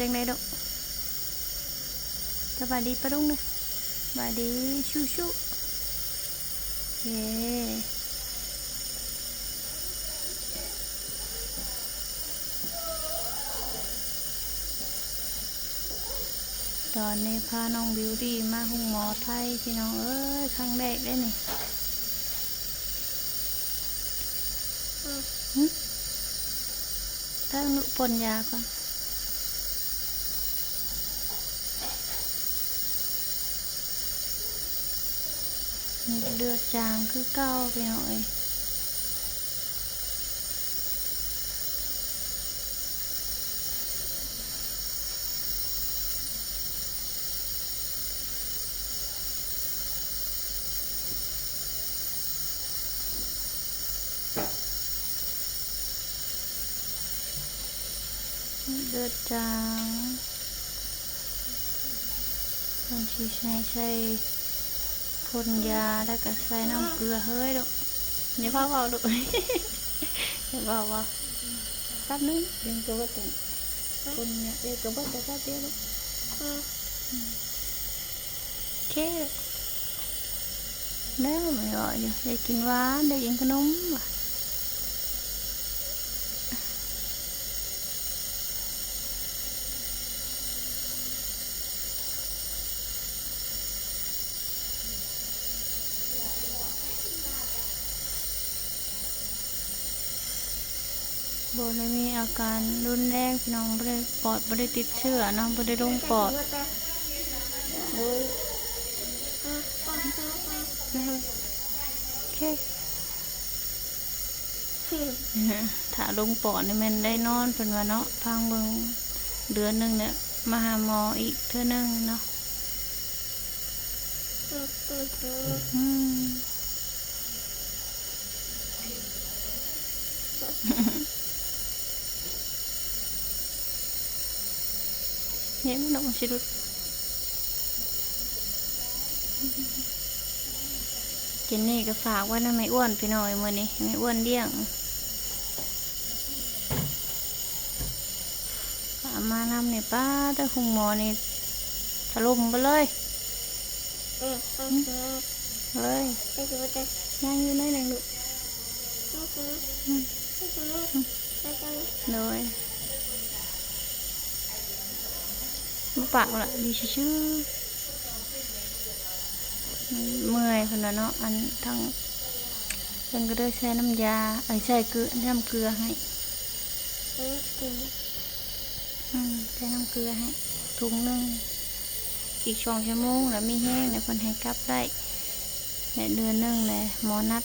เป็นจังไดดอกสบายดีปะลุงเนี่ยสบายดีชูชูเย้ตอนนี้พาน้องบิวตี้มาหุงหมอไทยพี่น้องเอ้ยครั้งแรกได้นี่หึตั้งนุปนยาก่อน นี่เลือดจางคือเก้ พ่นยาแล้วก็ใส่น้ำเกลือเฮ้ยลูกอย่าพ่อเบาลูกอย่าเบาเบาแป๊บนึงเดี๋ยวก็ว่าแต่พ่นเนี่ยเดี๋ยวก็ว่าแต่แป๊บเดียวลูกโอเคลูกแล้วไม่รออยู่ได้กินหวานได้กินขนมว่ะ บได้มีอาการรุนแรงพี่น้องไม่ได้ปอดไม่ได้ติดเชื้อน้องไม่ได้ลงปอดโอเคถ้าลงปอดนี่มันได้นอนเป็นว่าเนาะพังเบิงเดือนหนึ่งเนี่ยมาหาหมออีกเท่านึงเนาะอืม เนี่ยมันต้องชิลุดกินนี่ก็ฝากไว้นะไม่อ้วนพี่น้อยมื่อนี้ไม่อ้วนเดี้ยงฝากมานำเนี่ยป้าแต่คุงหมอนี่ถล่มไปเลยเฮ้ยยังอยู่ในหนึ่งลูกเลย มาปากละดีชื่อๆมันเมื่อยคนละเนาะอันทั้งเพิ่นก็ได้ใช้น้ำยาไอ้ยใส่เกลือน้ำเกลือให้อืมใส่น้ำเกลือให้ถุงหนึงอีกสองชั่วโมงแล้วมีแห้งเนี่ยคนให้กลับได้ในเดือนหนึงเลยหมอนัด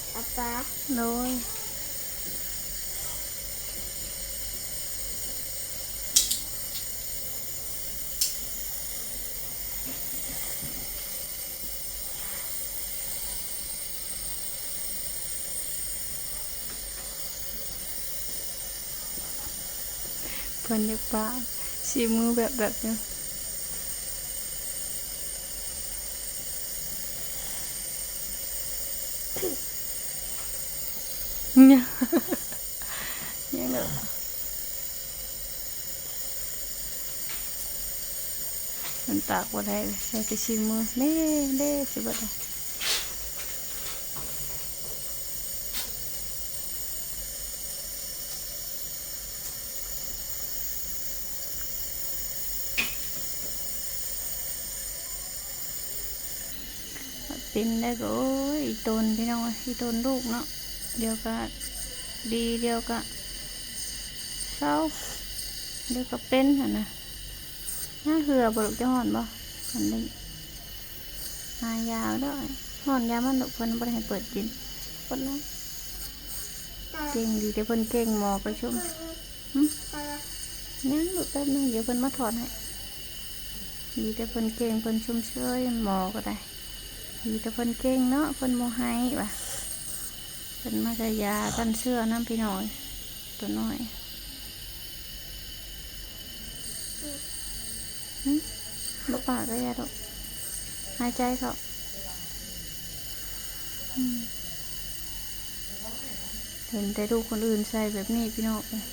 ลูกเฮ้เยอะเลย เป็นมาปวดเนี่ยหืมโดยหืมโดยเพิ่นอย เนี้ยเนี่ยยังเด้อมันตากบ่ได้เลยใส่แต่สีมือเด้เด้สิบ่ได้เป็นได้ก็โอ้ยอีตนพี่น้องเอ้ยอีตนลูกเนาะเดี๋ยวก็ดีเดี๋ยวก็เศร้าเดี๋ยวก็เป็นหั่นนะน่าเหือบลูกจะห่อนบ่อันนี้หายาวด้วยห่อนยามันดอกเพิ่นบ่ได้ให้เปิดกินเพิ่นนะเก่งดีแต่เพิ่นเก่งหมอประชุมหึยังลูแป๊บนึงเดี๋ยวเพิ่นมาถอดให้ดีแต่เพิ่นเก่งเพิ่นชุ่มเชยหมอก็ได้ดีแต่เพิ่นเก่งเนาะเพิ่นโมให้ว่ะ เพิ่นมาจะยากันเสื้อน้ำพี่น้อย ตัวน้อยหึบ่ปากก็ยาดอกหายใจเขาเห็นแต่ลูกคนอื่นใส่แบบนี้พี่น้องเลย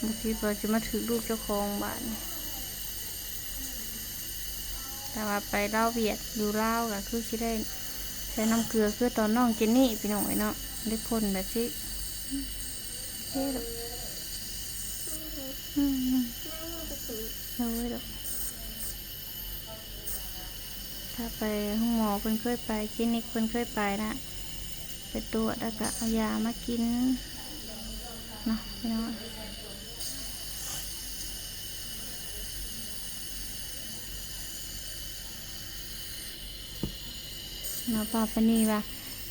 บางทีเราจะมาถือลูกเจ้าของบ้านแต่ว่าไปเล่าเวียดอยู่เล่าก็คือสิดได้ใส่น้ำเกลือคือตอนน้องเจนนี่พี่น้องไอ้เนาะ ได้พ่นแบบที่เฮ้ยดอกอืมเอาไว้ดอกถ้าไปห้องหมอเพิ่นเคยไปคลินิกเพิ่นเคยไปนะไปตรวจแล้วก็เอายามากินเนาะพี่น้องเนาะป้าปานีว่า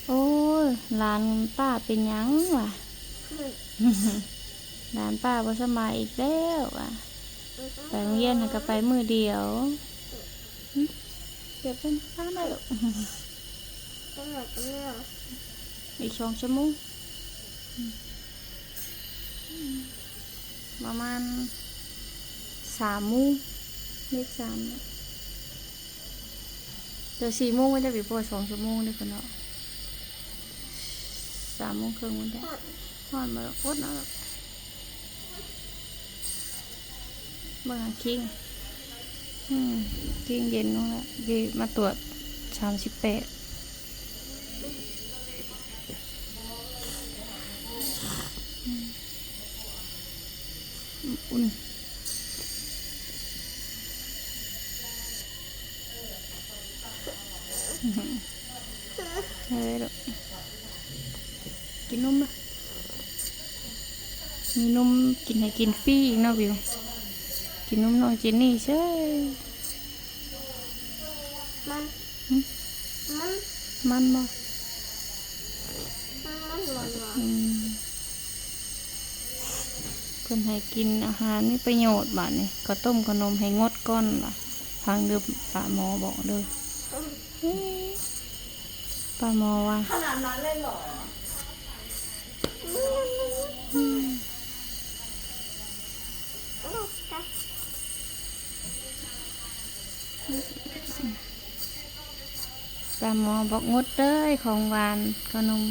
โอ้ยหลานป้าเป็นหยังวะหลานป้าบ่สำบายอีกแล้วว่ะไปโรงเรียนน่ะก็ไปมือเดียวหึเดี๋ยวเป็นป้าได้หรอกอีกสองชั่วโมงอืมประมาณสามโมงเลขสามเนี่ยเดี๋ยวสี่โมงมันจะบีบปวดสองชั่วโมงเลยคนเนาะ สามโมงครึ่งมันได้นอนมาโคตรนะเมื่อคิงอืมกินเย็นนู่นละยีมาตรวจสามสิบแปดอุ่นเฮ้ยลูก กินนมไหมมีนมกินให้กินฟรีอีกเนาะวิว กินนมน้องเจนนี่ใช่มันหึมันมันบ่มันมันหวานหวานอืมเพิ่นให้กินอาหารมีประโยชน์บาดนี่ข้าวต้มขนมให้งดก้อนล่ะฟังเด้อป้าหมอบอกเด้อเฮ้ยป้าหมอว่าขนาดนั้นเลยเหรอ อืมลูกจ้ะป้าหมอบอกงดเด้อของหวานขนม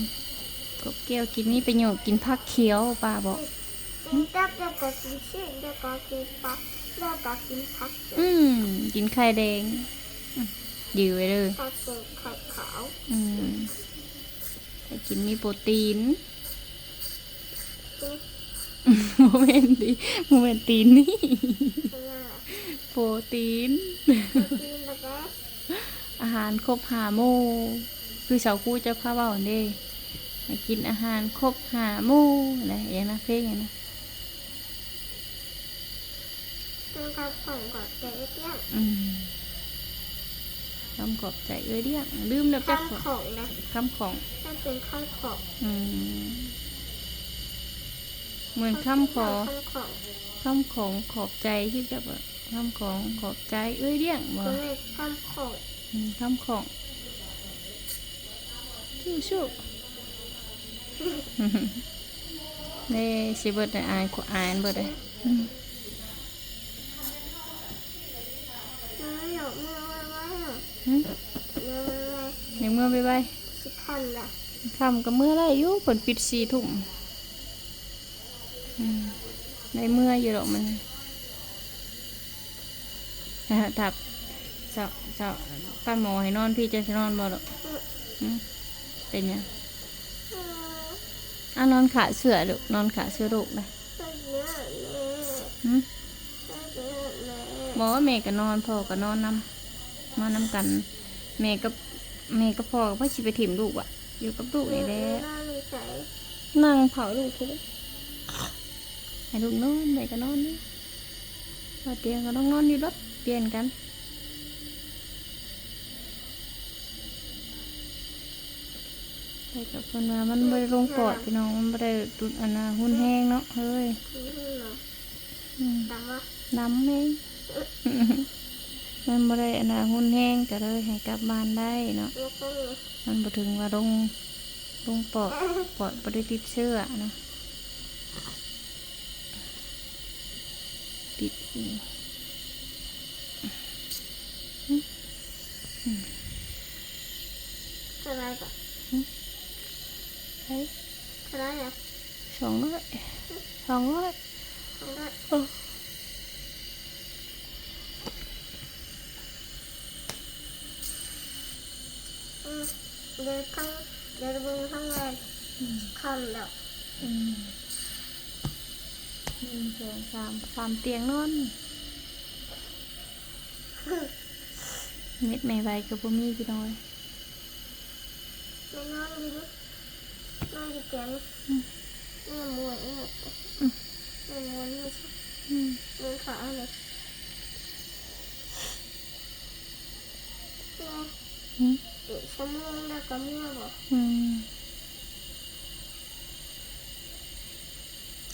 กบเกี้ยวกินมีประโยชน์กินผักเขียวป้าบอกกินจับแล้วก็กินชีสแล้วก็กินปลาแล้วก็กินผักเอืมกินไข่แดงอืมยื้อไว้เลยผักเผือกไข่ขาวอืมแต่กินมีโปรตีนกิน โมเมนต์ดีโมเมนต์ตีนนี่เนื้อโปรตีนกินแล้วก็อาหารครบหาหมู่คือเสาคู่เจ้าข้าวเบาเด้ให้กินอาหารครบหาหมู่อะไรอย่างนั้นเพลงอย่างนั้นกินกับของกับเจ๊เตี้ยอืมคำขอบใจเอ้ยเดียงลืมแล้วจักข้าวของนะคำของถ้าเป็นข้าวของ อืม เหมือนคำขอคำของขอบใจที่จะแบบคำของขอบใจ เอ้ยเดียงบ่ก็เลยข้าวของคำของชู้ชู้เน่สิเบิดได้อ่ายขออายเบิดได้ยังเมื่อไปไปสิคันละคำก็เมื่อไรอยู่ผลปิดสี่ทุ่ม อืมได้เมื่ออยู่หรอกมันอ่าถับเจ้าเจ้าป้าหมอให้นอนพี่จะสินอนบ่หรอกหืมเป็นยังเอออะนอนขาเสือลูกนอนขาเสือลูกนะเป็นเนื้อแม่หืมเป็นเนื้อแม่บอกว่าแม่ก็นอนพ่อก็นอนนำนอนนำกันแม่กับแม่ก็พอว่าชิไปถิ่มลูกอะอยู่กับลูกนี่แหละน่ามีใจนั่งเผาลูกทุก ให้ลูกนอนได้ก็นอนนี่ว่าเตียงก็ต้องนอนอยู่รถเปลี่ยนกันแต่กับคนว่ามันไม่ได้ลงปอดพี่น้องมันไม่ได้ตุนอันน่ะหุ่นแห้งเนาะเฮ้ยคือเหรออืมดังวะน้ำเองมันบ่ได้อันน่ะหุ่นแห้งก็เลยให้กลับบ้านได้เนาะแล้วก็มีมันบ่ถึงว่าลงลงปอดปอดบ่ได้ติดเชื้อนะ ติดอีกอะไรปะเฮ้ยอะไรอะสองร้อยสองร้อยอะไรโอ้อืมเดี๋ยวทั้งเดี๋ยวบึงทั้งแรงคำแล้วอืม หนึ่งสองสามสามเตียงนอนเม็ดไม่ไหวก็บ่มีพี่น้อยไม่นอนดีมั้ยนอนดีแกมอืมแม่มวยนี่อืมแม่มวยนี่ใช่อืมมือขาเลยแม่อืมอีกชั่วโมงแล้วก็เมื่อบอก อืม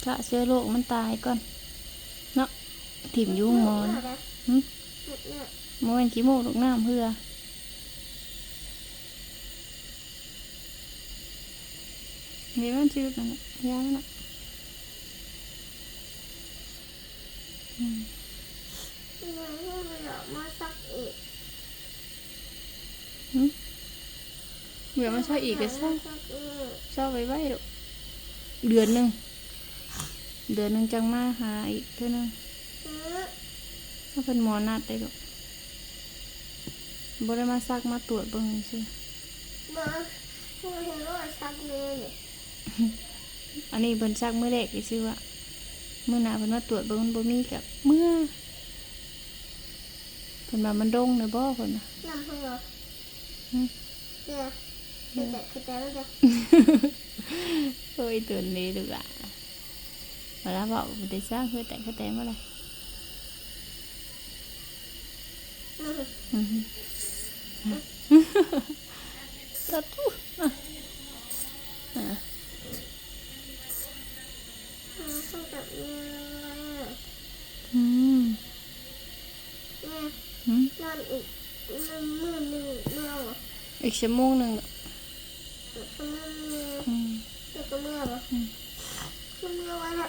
กะเชื้อโรคมันตายก่อน เนาะถิ่มยุ่งมอนเมื่อหึเนี่ยโมเป็นขี้โมกลูกน้ำเพื่อเดี๋ยวมันจืดนั่นะยามันะเมื่อมันออกมาสักอีกหึเดี๋ยใช่อีกก็ใช่สักอีกเศร้าไว้ไว้เดือนหนึ่ง เดือนหนึ่งจังมาหาอีกเท่านึงอืมถ้าเป็นหมอนัดได้ลูกบ่ได้มาซักมาตรวจเบิ่งซื่อมาเมื่อเห็นว่าสักเนื้อเนี่ยอันนี้เพิ่นซักมื้อแรกซื่อว่ามื้อหน้าเพิ่นมาตรวจเบิ่งมันบ่มีกับเมื่อเพิ่นว่ามันดงเด้อบ่เพิ่นน่ะน้ำเพื่อหึเนี่ยคือแต่คือแต่แล้วจะโอ้ยตื่นนี้ được ạ mà đã bảo mình tại sao hơi tại cái tem đó đây อืม thật à. à. อืมต้องจับเนื้อ Ừ. เนี่ย Ừ. นอนอีกมือหนึ่งเมื่อวะอีกชั่วโมงหนึงน่ะชั่วโมงนึงอืมแล้วก็เมื่อวะ อืม ชั่วโมงวันละ